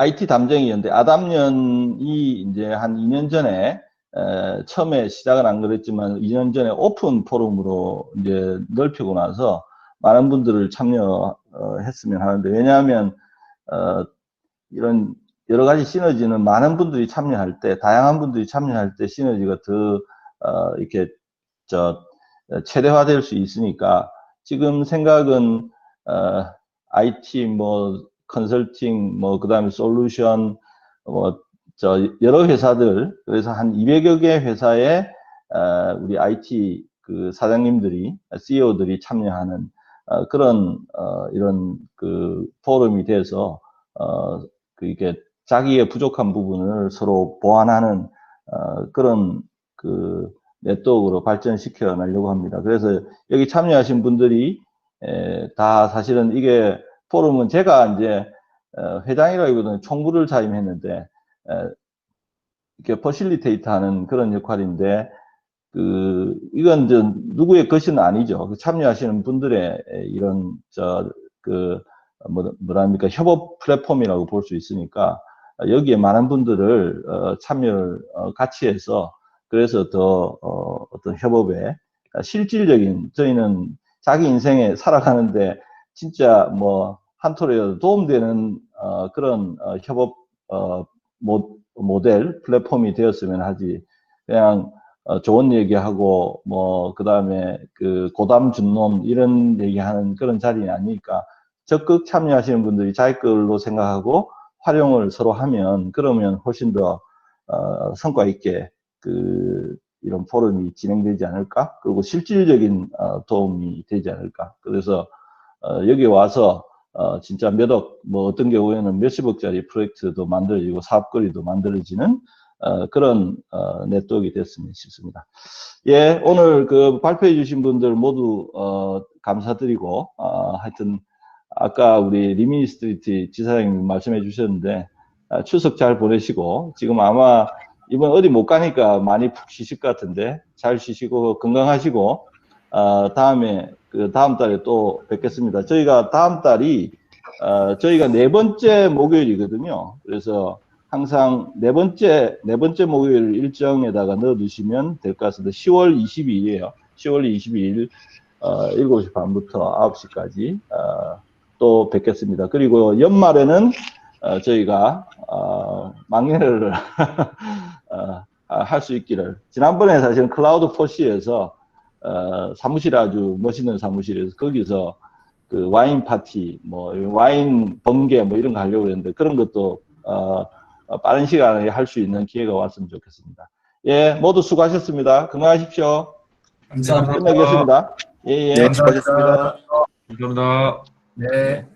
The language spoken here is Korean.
IT 담쟁이였는데 아담년이 이제 한 2년 전에 에, 처음에 시작은 안 그랬지만 2년 전에 오픈 포럼으로 이제 넓히고 나서 많은 분들을 참여했으면 하는데 왜냐하면 어, 이런 여러 가지 시너지는 많은 분들이 참여할 때 다양한 분들이 참여할 때 시너지가 더 어, 이렇게 저 최대화될 수 있으니까 지금 생각은 어, IT 뭐 컨설팅 뭐 그 다음에 솔루션 뭐 저 여러 회사들 그래서 한 200여 개 회사에 어, 우리 IT 그 사장님들이 CEO들이 참여하는 어, 그런 어, 이런 그 포럼이 돼서 어, 그 이게 자기의 부족한 부분을 서로 보완하는 어, 그런 그 네트워크로 발전시켜 나려고 합니다. 그래서 여기 참여하신 분들이 에, 다 사실은 이게 포럼은 제가 이제 어, 회장이라기보다는 총무를 자임했는데 에, 이렇게 퍼실리테이터 하는 그런 역할인데 그 이건 이제 누구의 것은 아니죠. 그 참여하시는 분들의 이런 저그 뭐, 뭐랍니까 협업 플랫폼이라고 볼 수 있으니까 여기에 많은 분들을 어, 참여를 어, 같이 해서 그래서 더 어, 어떤 협업에 실질적인 저희는 자기 인생에 살아가는데 진짜 뭐 한톨이라도 도움되는 어, 그런 어, 협업 어, 모, 모델 플랫폼이 되었으면 하지. 그냥 어, 좋은 얘기하고 뭐 그다음에 그 고담 준놈 이런 얘기하는 그런 자리는 아니니까 적극 참여하시는 분들이 자기 걸로 생각하고 활용을 서로 하면 그러면 훨씬 더 어, 성과 있게 그 이런 포럼이 진행되지 않을까? 그리고 실질적인 어, 도움이 되지 않을까? 그래서 어, 여기 와서 어, 진짜 몇억 뭐 어떤 경우에는 몇십억짜리 프로젝트도 만들어지고 사업거리도 만들어지는 어, 그런 어, 네트워크가 됐으면 싶습니다. 예, 오늘 그 발표해 주신 분들 모두 어, 감사드리고 어, 하여튼 아까 우리 리미니스트리티 지사장님 말씀해 주셨는데 아, 추석 잘 보내시고 지금 아마 이번 어디 못 가니까 많이 푹 쉬실 것 같은데 잘 쉬시고 건강하시고 어, 다음에 그 다음 달에 또 뵙겠습니다. 저희가 다음 달이 어, 저희가 네 번째 목요일이거든요. 그래서 항상 네 번째 네 번째 목요일 일정에다가 넣어두시면 될 것 같습니다. 10월 22일이에요. 10월 22일 어, 7시 반부터 9시까지 어, 또 뵙겠습니다. 그리고 연말에는 어, 저희가 어, 막내를 어, 할 수 있기를 지난번에 사실은 클라우드 포시에서 어, 사무실 아주 멋있는 사무실에서 거기서 그 와인 파티 뭐 와인 번개 뭐 이런 거 하려고 했는데 그런 것도 어, 어, 빠른 시간에 할 수 있는 기회가 왔으면 좋겠습니다. 예, 모두 수고하셨습니다. 건강하십시오. 감사합니다. 끝내겠습니다. 예, 예. 네, 수고하셨습니다. 감사합니다. 감사합니다. 네.